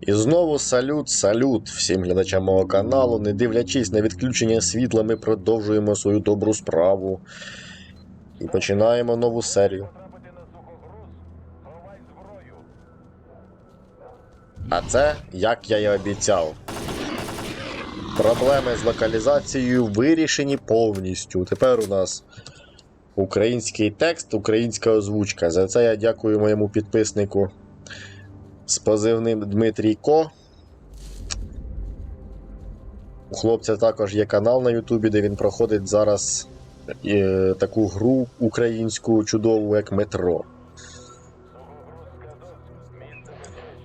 І знову салют, салют всім глядачам мого каналу. Не дивлячись на відключення світла, ми продовжуємо свою добру справу. І починаємо нову серію. А це, як я і обіцяв. Проблеми з локалізацією вирішені повністю. Тепер у нас український текст, українська озвучка. За це я дякую моєму підписнику з позивним Дмитрій Ко. У хлопця також є канал на Ютубі, де він проходить зараз е, таку гру українську чудову, як Метро.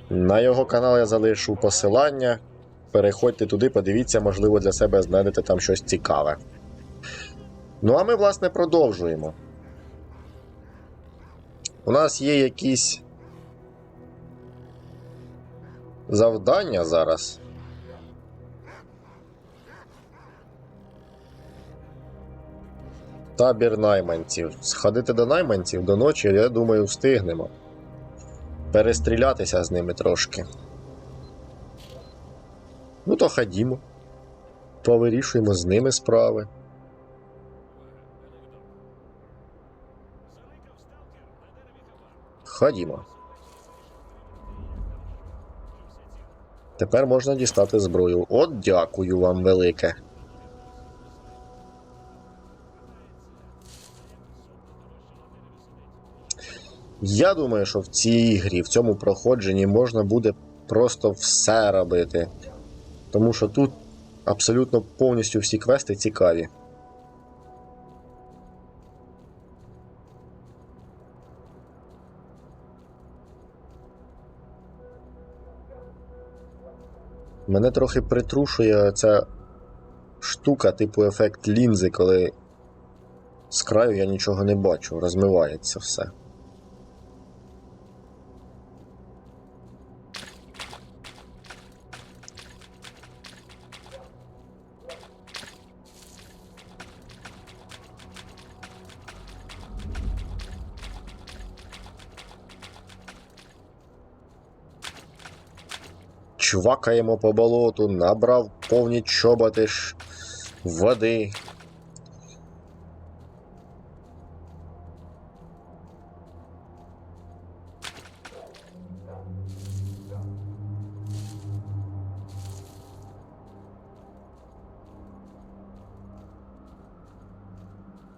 На його канал я залишу посилання. Переходьте туди, подивіться, можливо, для себе знайдете там щось цікаве. Ну, а ми, власне, продовжуємо. У нас є якісь завдання зараз. Табір найманців. Сходити до найманців до ночі, я думаю, встигнемо. Перестрілятися з ними трошки. Ну, то ходімо. Повирішуємо з ними справи. Ходімо. Тепер можна дістати зброю. От дякую вам велике. Я думаю, що в цій грі, в цьому проходженні можна буде просто все робити. Тому що тут абсолютно повністю всі квести цікаві. Мене трохи притрушує ця штука, типу ефект лінзи, коли з краю я нічого не бачу, розмивається все. Чвакаємо по болоту, набрав повні чоботи ж води.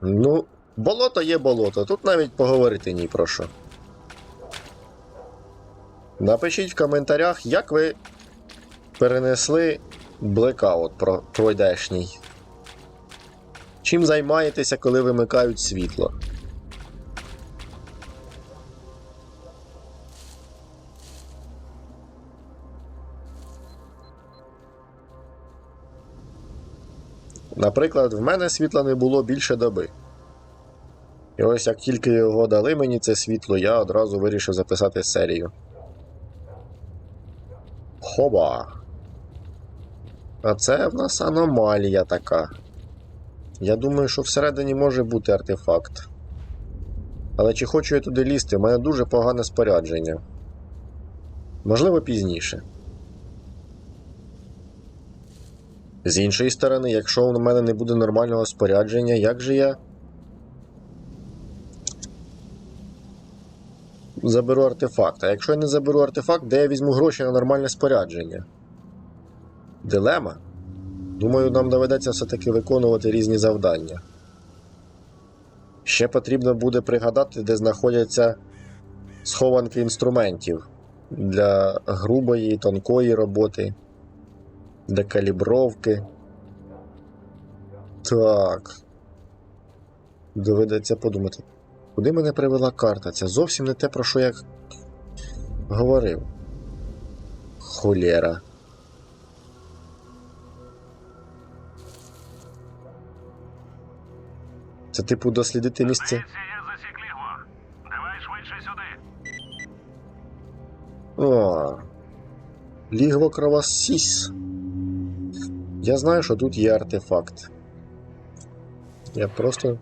Ну, болото є болото, тут навіть поговорити ні про що. Напишіть в коментарях, як ви перенесли блекаут про пройдешній. Чим займаєтеся, коли вимикають світло? Наприклад, в мене світла не було більше доби. І ось як тільки його дали мені це світло, я одразу вирішив записати серію. Хоба. А це в нас аномалія така. Я думаю, що всередині може бути артефакт. Але чи хочу я туди лізти, у мене дуже погане спорядження. Можливо, пізніше. З іншої сторони, якщо у мене не буде нормального спорядження, як же я заберу артефакт? А якщо я не заберу артефакт, де я візьму гроші на нормальне спорядження? Дилема? Думаю, нам доведеться все-таки виконувати різні завдання. Ще потрібно буде пригадати, де знаходяться схованки інструментів для грубої тонкої роботи, для калібровки. Так. Доведеться подумати. Куди мене привела карта? Це зовсім не те, про що я говорив. Холєра. Це типу дослідити місце. Я О. Лігво кровосіс. Я знаю, що тут є артефакт. Я просто.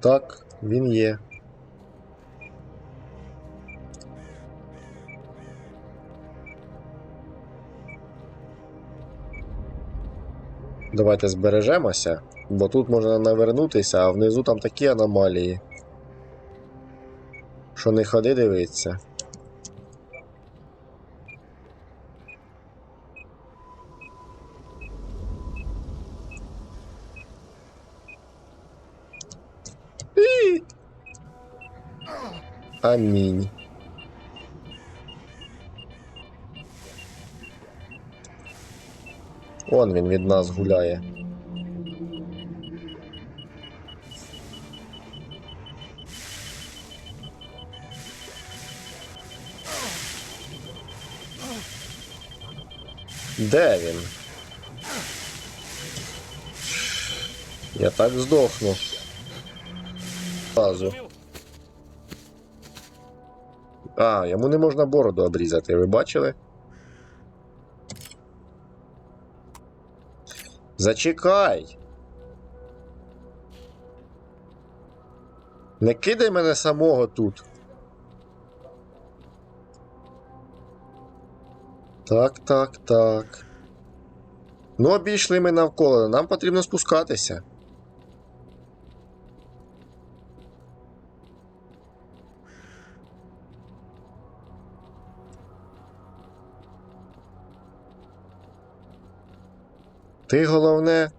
Так, він є. Давайте збережемося бо тут можна навернутися, а внизу там такі аномалії. Що не ходи дивитися. Амінь. Он він від нас гуляє. Де він? Я так здохну. Зрозумів? А, йому не можна бороду обрізати, ви бачили? Зачекай. Не кидай мене самого тут. Так, так, так. Ну, обійшли ми навколо, нам потрібно спускатися. Ти головне.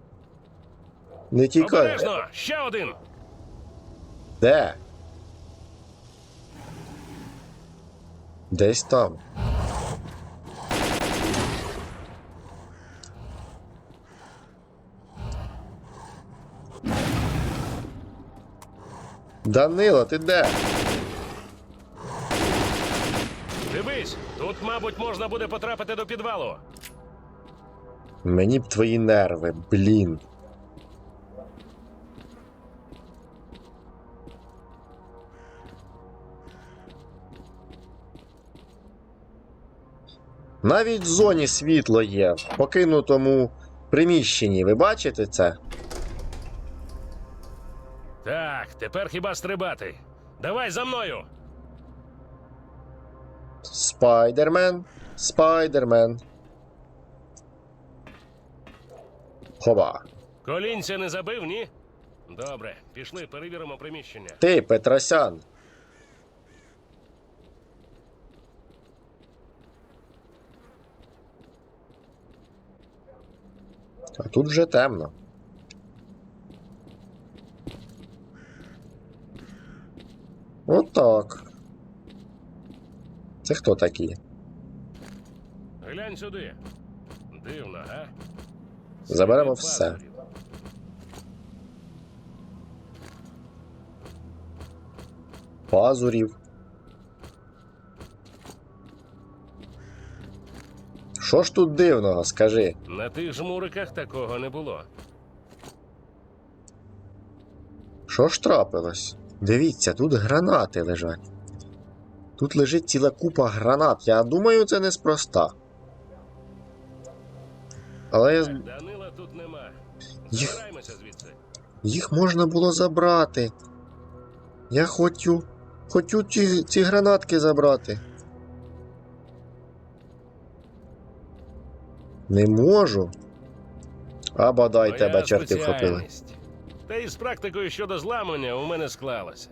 Не тікай. Обережно! Ще один! Де? Десь там. Данило, ти де? Дивись, тут, мабуть, можна буде потрапити до підвалу. Мені б твої нерви, блін. Навіть в зоні світло є, в покинутому приміщенні. Ви бачите це? Так, тепер хіба стрибати? Давай за мною! Спайдермен. Спайдермен. Хоба. Колінця не забив, ні? Добре, пішли, перевіримо приміщення. Ти, Петросян. А тут вже темно. Отак. Це хто такі? Глянь сюди. Дивно, га? Заберемо все. пазурів. Що ж тут дивного, скажи? На тих жмуриках такого не було. Що ж трапилось? Дивіться, тут гранати лежать. Тут лежить ціла купа гранат. Я думаю, це неспроста. Але я... Данила тут нема. Їх- їх можна було забрати. Я хочу. Хочу ці, ці гранатки забрати. Не можу. А бодай Моя тебе черти вхопили. Та й з практикою щодо зламання у мене склалося.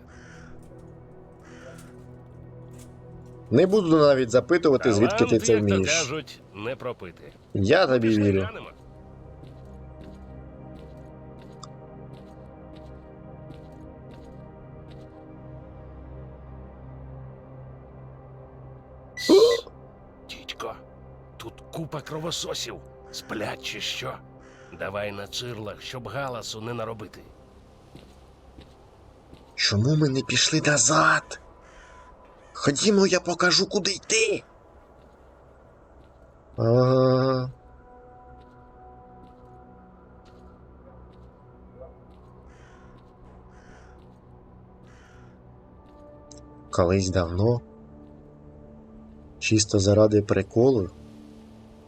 Не буду навіть запитувати, звідки ти Талант, це як то вмієш. кажуть, не пропити. Я тобі Пішли вірю. глянемо. Дідько, тут купа кровососів. Сплять чи що? Давай на цирлах, щоб галасу не наробити. Чому ми не пішли назад? Ходімо, я покажу, куди йти. А... Колись давно, чисто заради приколу,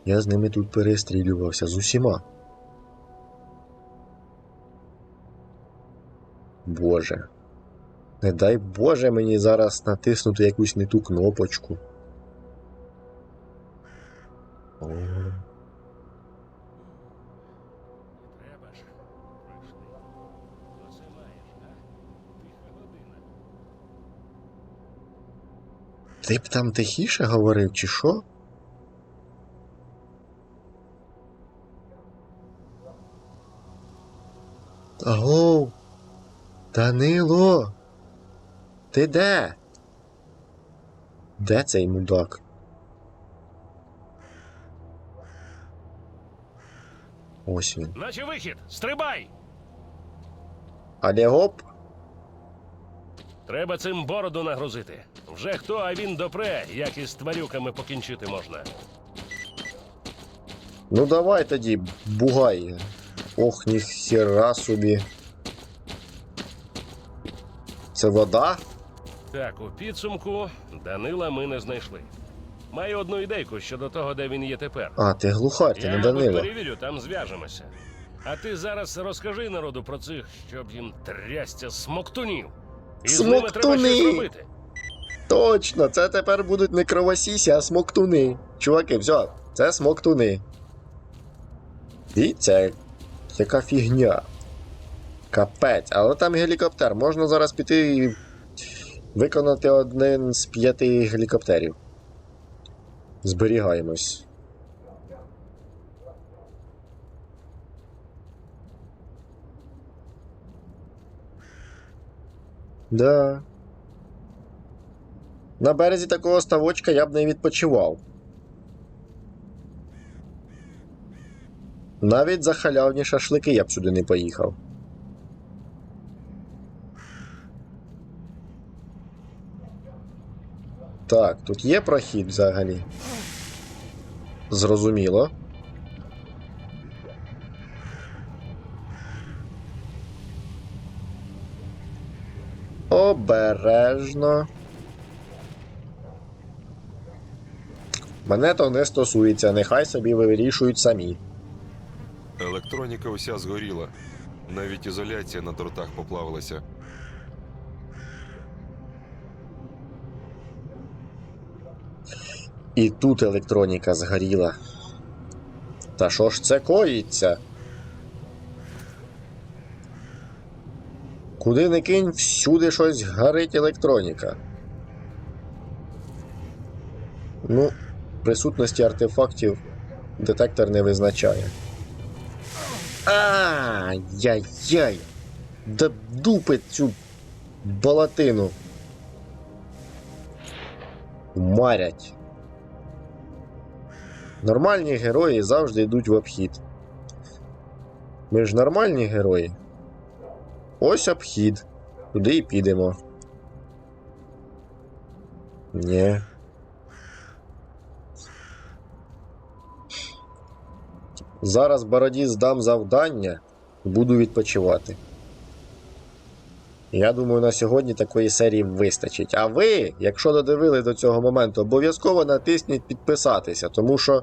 я з ними тут перестрілювався з усіма. Боже. Не дай Боже мені зараз натиснути якусь не ту кнопочку. О. Ти б там тихіше говорив, чи що? Аго! Данило, ти де? Де цей мудак? Ось він. Наче вихід! Стрибай! Але гоп, Треба цим бороду нагрузити. Вже хто, а він допре, як із тварюками покінчити можна. ну давай тоді, бугай. Ох, ніхера собі. Це вода? Так, у підсумку Данила ми не знайшли. Маю одну ідейку щодо того, де він є тепер. А, ти глухар, ти Я не Данила. перевірю, там зв'яжемося. А ти зараз розкажи народу про цих, щоб їм трясця смоктунів. І з ними треба Смоктуни! щось робити. Точно, це тепер будуть не кровосісі, а смоктуни. Чуваки, все, це смоктуни. І це яка фігня. Капець, але там гелікоптер. Можна зараз піти і виконати один з п'яти гелікоптерів. Зберігаємось. Да. На березі такого ставочка я б не відпочивав. Навіть за халявні шашлики я б сюди не поїхав. Так, тут є прохід взагалі. Зрозуміло. Обережно. Мене то не стосується, нехай собі вирішують самі. Електроніка уся згоріла. Навіть ізоляція на дротах поплавилася. І тут електроніка згоріла. Та що ж це коїться? Куди не кинь, всюди щось горить електроніка. Ну, присутності артефактів детектор не визначає. Ай-яй-яй! Да дупи цю балатину. Марять. Нормальні герої завжди йдуть в обхід. Ми ж нормальні герої. Ось обхід. Туди і підемо. Ні. Зараз бороді здам завдання буду відпочивати. Я думаю, на сьогодні такої серії вистачить. А ви, якщо додивили до цього моменту, обов'язково натисніть підписатися, тому що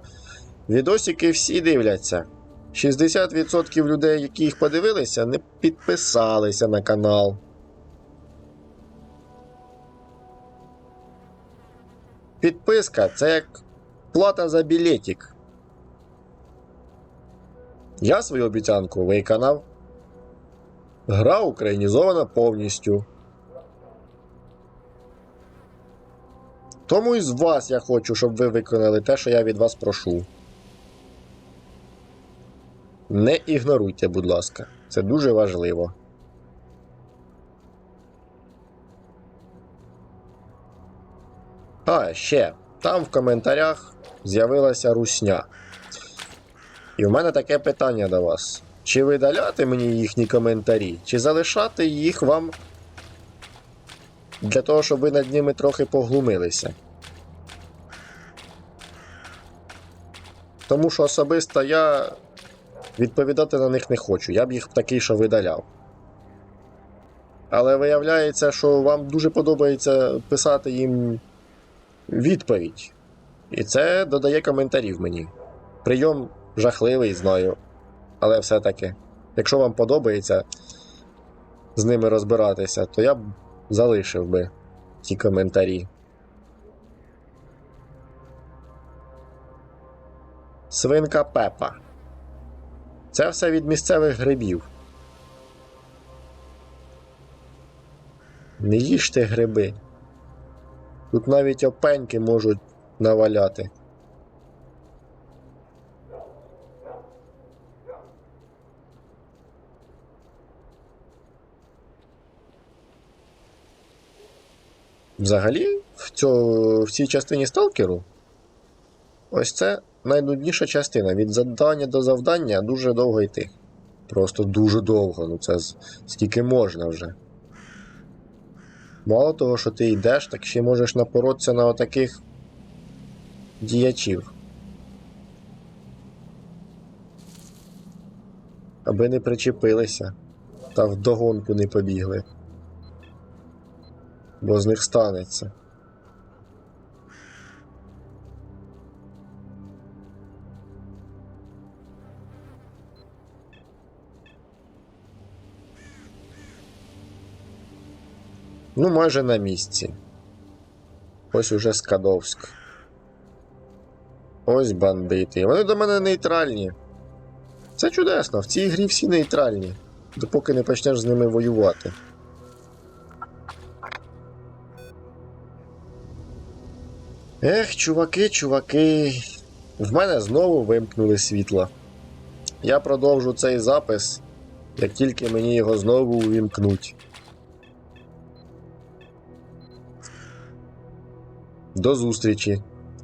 відосики всі дивляться. 60% людей, які їх подивилися, не підписалися на канал. Підписка це як плата за білетик. Я свою обіцянку виконав. Гра українізована повністю. Тому і з вас я хочу, щоб ви виконали те, що я від вас прошу. Не ігноруйте, будь ласка. Це дуже важливо. А, ще. Там в коментарях з'явилася русня. І в мене таке питання до вас. Чи видаляти мені їхні коментарі, чи залишати їх вам для того, щоб ви над ними трохи поглумилися? Тому що особисто я відповідати на них не хочу. Я б їх такий, що видаляв. Але виявляється, що вам дуже подобається писати їм відповідь. І це додає коментарів мені. Прийом жахливий, знаю. Але все-таки, якщо вам подобається з ними розбиратися, то я б залишив би ті коментарі. Свинка Пепа. Це все від місцевих грибів. Не їжте гриби. Тут навіть опеньки можуть наваляти. Взагалі, в, цьо, в цій частині сталкеру ось це найнудніша частина. Від завдання до завдання дуже довго йти. Просто дуже довго. Ну це скільки можна вже. Мало того, що ти йдеш, так ще можеш напоротися на отаких діячів. Аби не причепилися та вдогонку не побігли. Бо з них станеться. Ну, майже на місці. Ось уже Скадовськ. Ось бандити. Вони до мене нейтральні. Це чудесно. В цій грі всі нейтральні. Допоки не почнеш з ними воювати. Ех, чуваки, чуваки. В мене знову вимкнули світло. Я продовжу цей запис, як тільки мені його знову увімкнуть. До зустрічі.